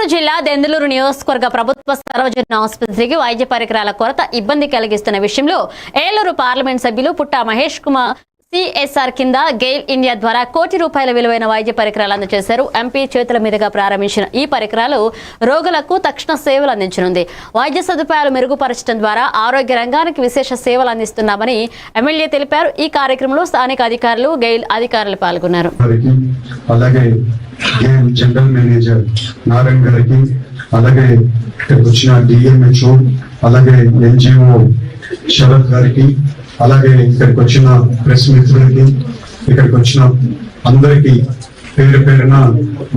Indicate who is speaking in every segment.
Speaker 1: గుంటూరు జిల్లా దెందులూరు నియోజకవర్గ ప్రభుత్వ సర్వజన ఆసుపత్రికి వైద్య పరికరాల కొరత ఇబ్బంది కలిగిస్తున్న విషయంలో ఏలూరు పార్లమెంట్ సభ్యులు పుట్టా మహేష్ కుమార్ సిఎస్ఆర్ కింద గెయిల్ ఇండియా ద్వారా కోటి రూపాయల విలువైన వైద్య పరికరాలు అందజేశారు. ఎంపీ చేతుల మీదుగా ప్రారంభించిన ఈ పరికరాలు రోగులకు తక్షణ సేవలు అందించనుంది. వైద్య సదుపాయాలు మెరుగుపరచడం ద్వారా ఆరోగ్య రంగానికి విశేష సేవలు అందిస్తున్నామని ఎమ్మెల్యే తెలిపారు. ఈ కార్యక్రమంలో స్థానిక అధికారులు గెయిల్ అధికారులు పాల్గొన్నారు.
Speaker 2: అలాగే జనరల్ మేనేజర్ నారాయణ గారికి అలాగే వచ్చిన డిఎంహెచ్ఓ అలాగే ఎన్జిఓ శరత్ గారికి అలాగే ఇక్కడికి వచ్చిన ప్రెస్ మిత్రులకి ఇక్కడికి వచ్చిన అందరికీ పేరు పేరున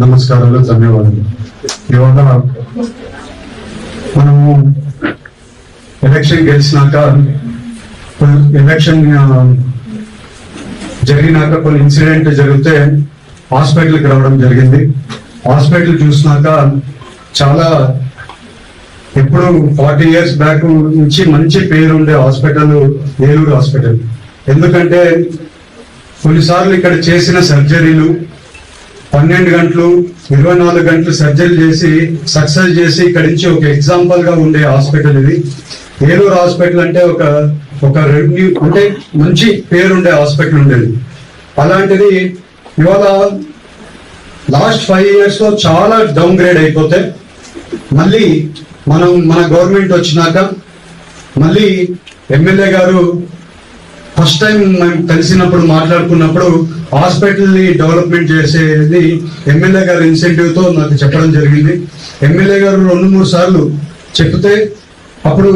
Speaker 2: నమస్కారాలు ధన్యవాదాలు. ఇవాళ మనము ఎలక్షన్ గెలిచినాక ఎలక్షన్ జరిగినాక కొన్ని ఇన్సిడెంట్ జరిగితే హాస్పిటల్కి రావడం జరిగింది. హాస్పిటల్ చూసినాక చాలా ఇప్పుడు ఫార్టీ ఇయర్స్ బ్యాక్ నుంచి మంచి పేరు ఉండే హాస్పిటల్ ఏలూరు హాస్పిటల్. ఎందుకంటే కొన్నిసార్లు ఇక్కడ చేసిన సర్జరీలు పన్నెండు గంటలు ఇరవై నాలుగు గంటలు సర్జరీ చేసి సక్సెస్ చేసి ఇక్కడి నుంచి ఒక ఎగ్జాంపుల్గా ఉండే హాస్పిటల్ ఇది. ఏలూరు హాస్పిటల్ అంటే ఒక ఒక రెవెన్యూ అంటే మంచి పేరుండే హాస్పిటల్ ఉండేది. అలాంటిది ఇవాళ లాస్ట్ ఫైవ్ ఇయర్స్లో చాలా డౌన్ గ్రేడ్ అయిపోతే మళ్ళీ మనం మన గవర్నమెంట్ వచ్చినాక మళ్ళీ ఎమ్మెల్యే గారు ఫస్ట్ టైం మేము కలిసినప్పుడు మాట్లాడుకున్నప్పుడు హాస్పిటల్ని డెవలప్మెంట్ చేసేది ఎమ్మెల్యే గారి ఇన్సెంటివ్తో నాకు చెప్పడం జరిగింది. ఎమ్మెల్యే గారు రెండు మూడు సార్లు చెప్తే అప్పుడు